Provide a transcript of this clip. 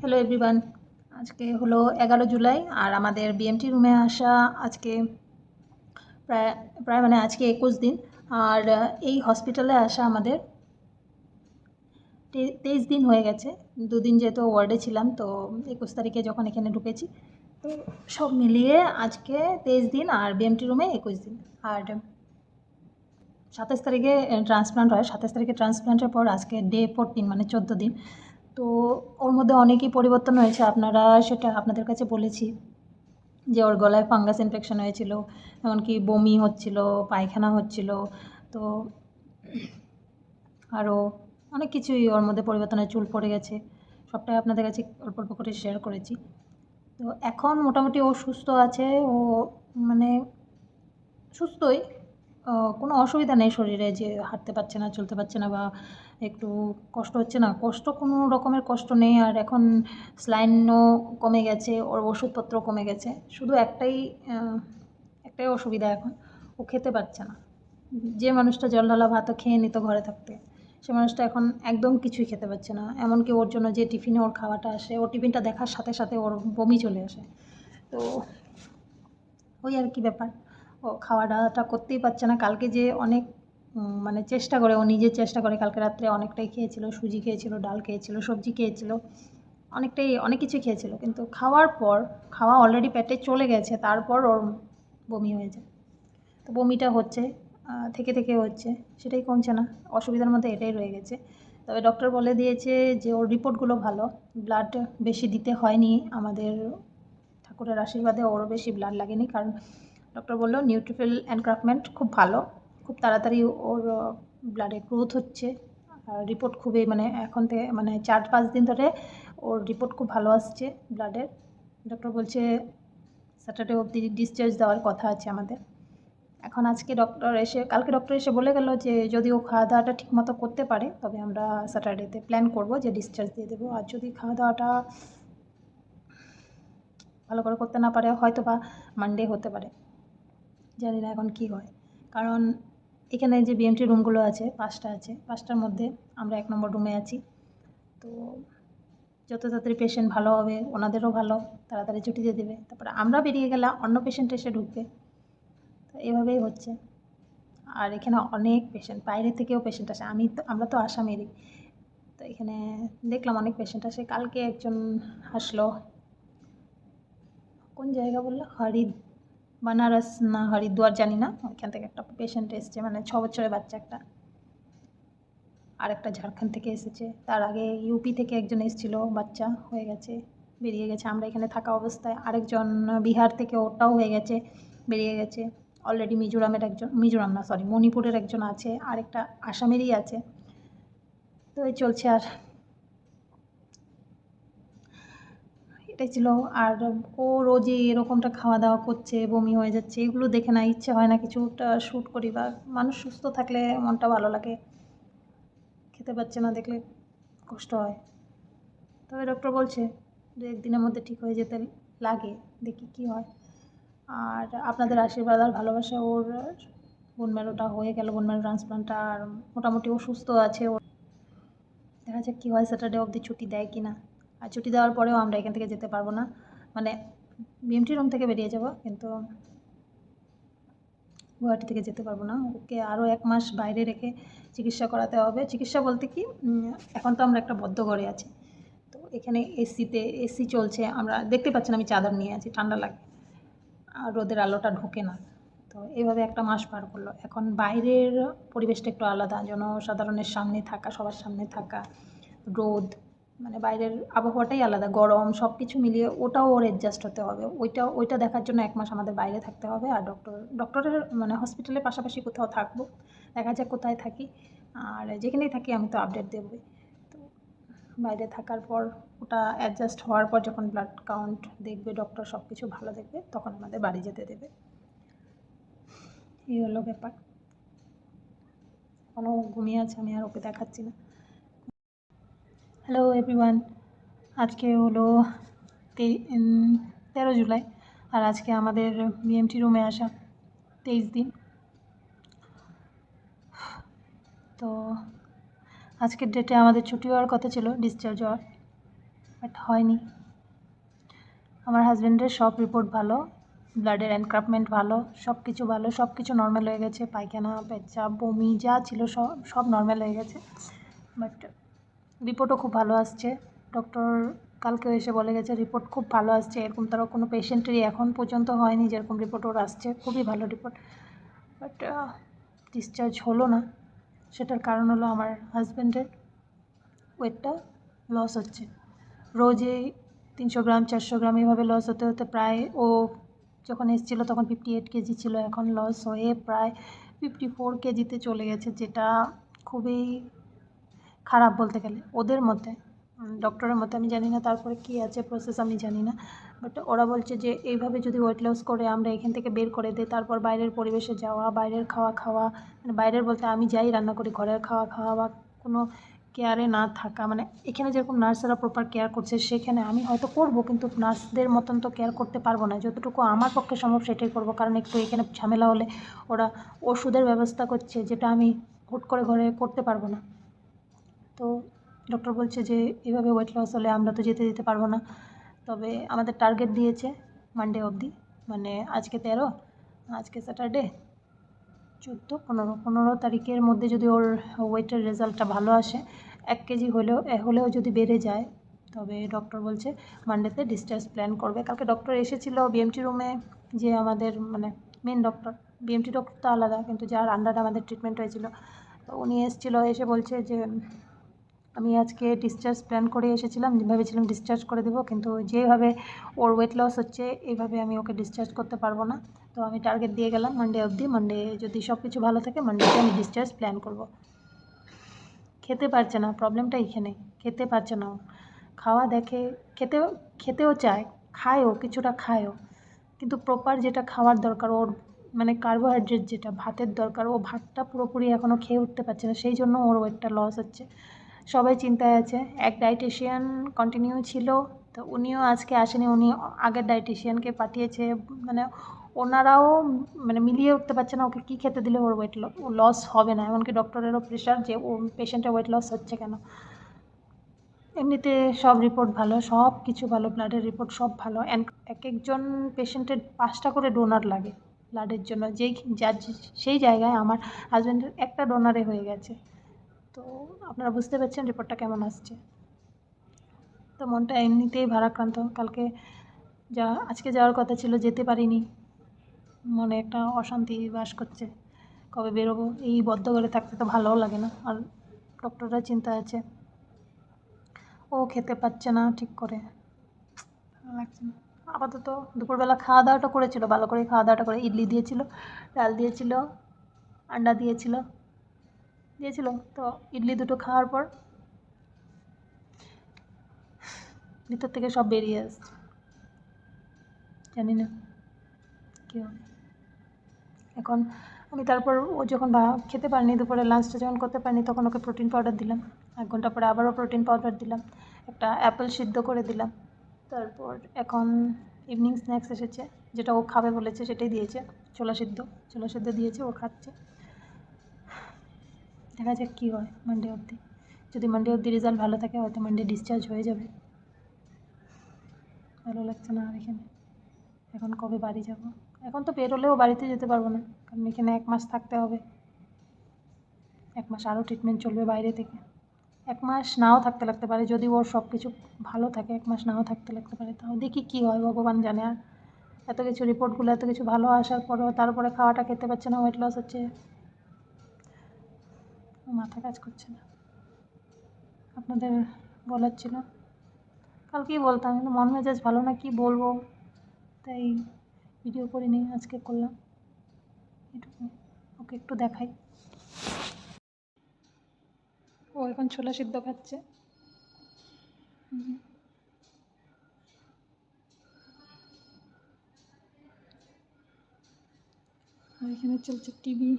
Hello everyone আজকে হলো এগারো জুলাই, আর আমাদের বিএমটি রুমে আসা আজকে প্রায় প্রায় মানে আজকে একুশ দিন। আর, এই হসপিটালে আসা আমাদের তেইশ দিন হয়ে গেছে। দুদিন যেহেতু ওয়ার্ডে ছিলাম, তো একুশ তারিখে যখন এখানে ঢুকেছি। তো সব মিলিয়ে আজকে তেইশ দিন, আর বিএমটি রুমে একুশ দিন। আর সাতাশ তারিখে ট্রান্সপ্লান্ট হয়। সাতাশ তারিখে ট্রান্সপ্লান্টের পর আজকে ডে ফোরটিন মানে চোদ্দ দিন। তো ওর মধ্যে অনেকই পরিবর্তন হয়েছে। আপনারা সেটা আপনাদের কাছে বলেছি যে ওর গলায় ফাঙ্গাস ইনফেকশন হয়েছিল, এমনকি বমি হচ্ছিল, পায়খানা হচ্ছিল। তো আরও অনেক কিছুই ওর মধ্যে পরিবর্তনের চুল পড়ে গেছে। সবটাই আপনাদের কাছে অল্প অল্প করে শেয়ার করেছি। তো এখন মোটামুটি ও সুস্থ আছে। ও মানে সুস্থই। কোনো অসুবিধা নেই শরীরে যে হাঁটতে পারছে না, চলতে পারছে না বা একটু কষ্ট হচ্ছে না। কষ্ট কোনো রকমের কষ্ট নেই আর এখন স্লাইনও কমে গেছে, ওর ওষুধপত্র কমে গেছে। শুধু একটাই একটাই অসুবিধা এখন, ও খেতে পারছে না। যে মানুষটা জল ঢালা ভাতও খেয়ে নিত ঘরে থাকতে, সে মানুষটা এখন একদম কিছুই খেতে পারছে না। এমনকি ওর জন্য যে টিফিনে ওর খাওয়াটা আসে ও টিফিনটা দেখার সাথে সাথে ওর বমি চলে আসে। তো ওই আর কি ব্যাপার। খাওয়া দাওয়াটা করতেই পারছে না। কালকে যে অনেক মানে চেষ্টা করে, ও নিজের চেষ্টা করে, কালকে রাত্রে অনেকটাই খেয়েছিল, সুজি খেয়েছিল, ডাল খেয়েছিল, সবজি খেয়েছিল, অনেকটাই, অনেক কিছু খেয়েছিল। কিন্তু খাওয়ার পর, খাওয়া অলরেডি পেটে চলে গেছে, তারপর ওর বমি হয়ে যায় তো বমিটা হচ্ছে থেকে থেকে হচ্ছে, সেটাই কমছে না, অসুবিধার মধ্যে এটাই রয়ে গেছে। তবে ডক্টর বলে দিয়েছে যে, ওর রিপোর্টগুলো ভালো ব্লাড বেশি দিতে হয়নি, আমাদের ঠাকুরের আশীর্বাদে ওরও বেশি ব্লাড লাগেনি, কারণ ডক্টর বলল নিউট্রিফিল এনক্রাফমেন্ট খুব ভালো, খুব তাড়াতাড়ি ওর ব্লাডে গ্রোথ হচ্ছে। আর রিপোর্ট খুবই মানে এখন থেকে মানে চার পাঁচ দিন ধরে ওর রিপোর্ট খুব ভালো আসছে ব্লাডের ডক্টর বলছে স্যাটারডে অবধি ডিসচার্জ দেওয়ার কথা আছে আমাদের। এখন আজকে ডক্টর এসে, কালকে ডক্টর এসে বলে গেল যে, যদি ও খাওয়া দাওয়াটা ঠিকমতো করতে পারে, তবে আমরা স্যাটারডেতে প্ল্যান করব যে ডিসচার্জ দিয়ে দেবো। আর যদি খাওয়া দাওয়াটা ভালো করে করতে না পারে হয়তো বা মানডে হতে পারে। জানি না এখন কি হয়। কারণ এখানে যে বিএমটি রুমগুলো আছে, পাঁচটা আছে, পাঁচটার মধ্যে আমরা এক নম্বর রুমে আছি। তো যত তাড়াতাড়ি পেশেন্ট ভালো হবে, ওনাদেরও ভালো, তাড়াতাড়ি ছুটি দিয়ে দেবে। তারপরে আমরা বেরিয়ে গেলে অন্য পেশেন্ট এসে ঢুকবে। তো এভাবেই হচ্ছে। আর এখানে অনেক পেশেন্ট বাইরে থেকেও পেশেন্ট আসে। আমি তো, আমরা তো আসামেরই। তো এখানে দেখলাম অনেক পেশেন্ট আসে। কালকে একজন আসলো। কোন জায়গা বলল? হরিদ বানারস না, হরিদ্বার জানি না। ওইখান থেকে একটা পেশেন্ট এসছে মানে ছ বছরের বাচ্চা একটা। আর একটা ঝাড়খণ্ড থেকে এসেছে। তার আগে ইউপি থেকে একজন এসেছিল, বাচ্চা হয়ে গেছে, বেরিয়ে গেছে। আমরা এখানে থাকা অবস্থায় আরেকজন বিহার থেকে ওটাও হয়ে গেছে, বেরিয়ে গেছে। অলরেডি মিজোরামের একজন, মিজোরাম না সরি মণিপুরের একজন আছে। আরেকটা আসামেরই আছে। তো এই চলছে আর এটাই ছিল। আর ও রোজই এরকমটা খাওয়া দাওয়া করছে, বমি হয়ে যাচ্ছে, এগুলো দেখে না, ইচ্ছে হয় না কিছুটা শ্যুট করি বা মানুষ সুস্থ থাকলে মনটা ভালো লাগে। খেতে পাচ্ছে না দেখলে কষ্ট হয়। তবে ডক্টর বলছে দু একদিনের মধ্যে ঠিক হয়ে যেতে লাগে, দেখি কি হয়। আর আপনাদের আশীর্বাদ আর ভালোবাসা ওর বোন ম্যারোটা হয়ে গেল বোন ম্যারো ট্রান্সপ্লান্টটা আর মোটামুটি ও সুস্থ আছে ওর। দেখা যাক কী হয় স্যাটারডে অবধি ছুটি দেয় কি না আর ছুটি দেওয়ার পরেও আমরা এখান থেকে যেতে পারব না। মানে বিএমটি রুম থেকে বেরিয়ে যাব, কিন্তু গুয়াহাটি থেকে যেতে পারব না। ওকে আরও এক মাস বাইরে রেখে চিকিৎসা করাতে হবে। চিকিৎসা বলতে কি এখন তো আমরা একটা বদ্ধ ঘরে আছি। তো এখানে এসিতে এসি চলছে, আমরা দেখতে পাচ্ছেন আমি চাদর নিয়ে আছি, ঠান্ডা লাগে। আর রোদের আলোটা ঢোকে না। তো এইভাবে একটা মাস পার করল। এখন বাইরের পরিবেশটা একটু আলাদা জনসাধারণের সামনে থাকা, সবার সামনে থাকা, রোদ মানে বাইরের আবহাওয়াটাই আলাদা, গরম সব কিছু মিলিয়ে ওটাও ওর অ্যাডজাস্ট হতে হবে। ওইটা ওইটা দেখার জন্য এক মাস আমাদের বাইরে থাকতে হবে আর ডক্টর ডক্টরের মানে হসপিটালের পাশাপাশি কোথাও থাকব, দেখা যাক কোথায় থাকি। আর যেখানেই থাকি আমি তো আপডেট দেবই। তো বাইরে থাকার পর ওটা অ্যাডজাস্ট হওয়ার পর যখন ব্লাড কাউন্ট দেখবে ডক্টর সব কিছু ভালো দেখবে, তখন আমাদের বাড়ি যেতে দেবে। এই হলো ব্যাপার। এখনও ঘুমিয়ে আছে, আমি আর ওকে দেখাচ্ছি না। হ্যালো এভরিওয়ান আজকে হলো তেরো জুলাই, আর আজকে আমাদের বিএমটি রুমে আসা তেইশ দিন। তো আজকের ডেটে আমাদের ছুটি হওয়ার কথা ছিল ডিসচার্জ হওয়ার বাট হয়নি। আমার হাজব্যান্ডের সব রিপোর্ট ভালো ব্লাডের এনক্রাপমেন্ট ভালো সব কিছু ভালো সব কিছু নর্মাল হয়ে গেছে, পায়খানা, পেচ্ছাপ, বমি, যা ছিল সব সব নর্মাল হয়ে গেছে বাট রিপোর্টও খুব ভালো আসছে। ডক্টর কালকেও এসে বলে গেছে, রিপোর্ট খুব ভালো আসছে। এরকম তারও কোনো পেশেন্টেরই এখন পর্যন্ত হয়নি যেরকম রিপোর্ট ওর আসছে। খুবই ভালো রিপোর্ট। বাট ডিসচার্জ হলো না। সেটার কারণ হলো আমার হাজব্যান্ডের ওয়েটটা লস হচ্ছে। রোজই তিনশো গ্রাম, চারশো গ্রাম এভাবে লস হতে হতে প্রায় ও যখন এসেছিল তখন ফিফটি এইট কেজি ছিল। এখন লস হয়ে প্রায় ফিফটি ফোর কেজিতে চলে গেছে, যেটা খুবই খারাপ বলতে গেলে। ওদের মতে ডক্টরের মতে আমি জানি না তারপরে কী আছে প্রসেস আমি জানি না। বাট ওরা বলছে যে, এইভাবে যদি ওয়েট লস করে আমরা এখান থেকে বের করে দিই, তারপর বাইরের পরিবেশে যাওয়া, বাইরের খাওয়া খাওয়া মানে বাইরের বলতে আমি যাই রান্না করি, ঘরের খাওয়া খাওয়া বা কোনো কেয়ারে না থাকা মানে এখানে যেরকম নার্সরা প্রপার কেয়ার করছে, সেখানে আমি হয়তো করব, কিন্তু নার্সদের মতন তো কেয়ার করতে পারব না। যতটুকু আমার পক্ষে সম্ভব সেটাই করব, কারণ একটু এখানে ঝামেলা হলে ওরা ওষুধের ব্যবস্থা করছে, যেটা আমি হুট করে ঘরে করতে পারব না। তো ডক্টর বলছে যে, এভাবে ওয়েট লস হলে আমরা তো যেতে দিতে পারব না। তবে আমাদের টার্গেট দিয়েছে মানডে অবধি মানে আজকে তেরো, আজকে স্যাটারডে চোদ্দ, পনেরো পনেরো তারিখের মধ্যে যদি ওর ওয়েটের রেজাল্টটা ভালো আসে, এক কেজি হলেও হলেও যদি বেড়ে যায়, তবে ডক্টর বলছে মানডেতে ডিসচার্জ প্ল্যান করবে। কালকে ডক্টর এসেছিল বিএমটি রুমে যে আমাদের মানে মেন ডক্টর বিএমটি ডক্টর তো আলাদা, কিন্তু যার আন্ডারে আমাদের ট্রিটমেন্ট হয়েছিল। তো উনি এসেছিল, এসে বলছে যে আমি আজকে ডিসচার্জ প্ল্যান করে এসেছিলাম ভেবেছিলাম ডিসচার্জ করে দেবো, কিন্তু যেভাবে ওর ওয়েট লস হচ্ছে এইভাবে আমি ওকে ডিসচার্জ করতে পারব না। তো আমি টার্গেট দিয়ে গেলাম মানডে অবধি। মানডে যদি সব কিছু ভালো থাকে মানডেতে আমি ডিসচার্জ প্ল্যান করব। খেতে পারছে না প্রবলেমটা এইখানে খেতে পারছে না। খাওয়া দেখে খেতেও খেতেও চায় খায়ও কিছুটা খায়ও কিন্তু প্রপার যেটা খাওয়ার দরকার, ওর মানে কার্বোহাইড্রেট যেটা, ভাতের দরকার, ও ভাতটা পুরোপুরি এখনও খেয়ে উঠতে পারছে না, সেই জন্য ওর ওয়েটটা লস হচ্ছে। সবাই চিন্তায় আছে। এক ডায়েটিশিয়ান কন্টিনিউ ছিল, তো উনিও আজকে আসেনি। উনি আগের ডায়েটিশিয়ানকে পাঠিয়েছে। মানে ওনারাও মানে মিলিয়ে উঠতে পারছে না ওকে কী খেতে দিলে ওর ওয়েট লস হবে না। এমনকি ডক্টরেরও প্রেশার যে ও পেশেন্টের ওয়েট লস হচ্ছে কেন। এমনিতে সব রিপোর্ট ভালো, সব কিছু ভালো ব্লাডের রিপোর্ট সব ভালো। এক একজন পেশেন্টের পাঁচটা করে ডোনার লাগে ব্লাডের জন্য। যেই যার সেই জায়গায় আমার হাজব্যান্ডের একটা ডোনারে হয়ে গেছে। তো আপনারা বুঝতে পারছেন রিপোর্টটা কেমন আসছে। তো মনটা এমনিতেই ভারাক্রান্ত। কালকে যা, আজকে যাওয়ার কথা ছিল, যেতে পারিনি। মনে একটা অশান্তি বাস করছে। কবে বেরোবো? এই বদ্ধ ঘরে থাকতে তো ভালোও লাগে না। আর ডক্টররা চিন্তা আছে। ও খেতে পাচ্ছে না ঠিক করে। লাগছে না। আপাতত দুপুরবেলা খাওয়া দাওয়াটা করেছিল, ভালো করে খাওয়া দাওয়াটা করে। ইডলি দিয়েছিল, ডাল দিয়েছিল, আন্ডা দিয়েছিল। দিয়েছিল। তো ইডলি দুটো খাওয়ার পর ভিতর থেকে সব বেরিয়ে আসছে। জানি না কেউ এখন আমি তারপর ও যখন খেতে পারিনি, দুপুরে লাঞ্চটা যখন করতে পারিনি, তখন ওকে প্রোটিন পাউডার দিলাম। এক ঘণ্টা পরে আবারও প্রোটিন পাউডার দিলাম। একটা অ্যাপেল সিদ্ধ করে দিলাম। তারপর এখন ইভিনিং স্ন্যাক্স এসেছে, যেটা ও খাবে বলেছে, সেটাই দিয়েছে। ছোলা সিদ্ধ ছোলা সিদ্ধ দিয়েছে, ও খাচ্ছে। দেখা যাক কী হয় মানডে অবধি। যদি মানডে অবধি রেজাল্ট ভালো থাকে, হয়তো মানডে ডিসচার্জ হয়ে যাবে। ভালো লাগছে না আর এখানে। এখন কবে বাড়ি যাব? এখন তো বেরোলেও বাড়িতে যেতে পারব না, কারণ এখানে এক মাস থাকতে হবে। এক মাস আরও ট্রিটমেন্ট চলবে বাইরে থেকে। এক মাস নাও থাকতে লাগতে পারে, যদি ওর সব কিছু ভালো থাকে, এক মাস নাও থাকতে লাগতে পারে। তাও দেখি কী হয়, ভগবান জানে আর। এত কিছু রিপোর্টগুলো এত কিছু ভালো আসার পরেও তারপরে খাওয়াটা খেতে পারছে না ওয়েট লস হচ্ছে। মাথা কাজ করছে না। আপনাদের বলার ছিল। কালকেই বলতাম, কিন্তু মন মেজাজ ভালো না, কি বলব? তাই ভিডিও করিনি, আজকে করলাম। এটুকু। ওকে একটু দেখাই। ও এখন ছোলা সিদ্ধ খাচ্ছে। আর এখানে চলছে টিভি।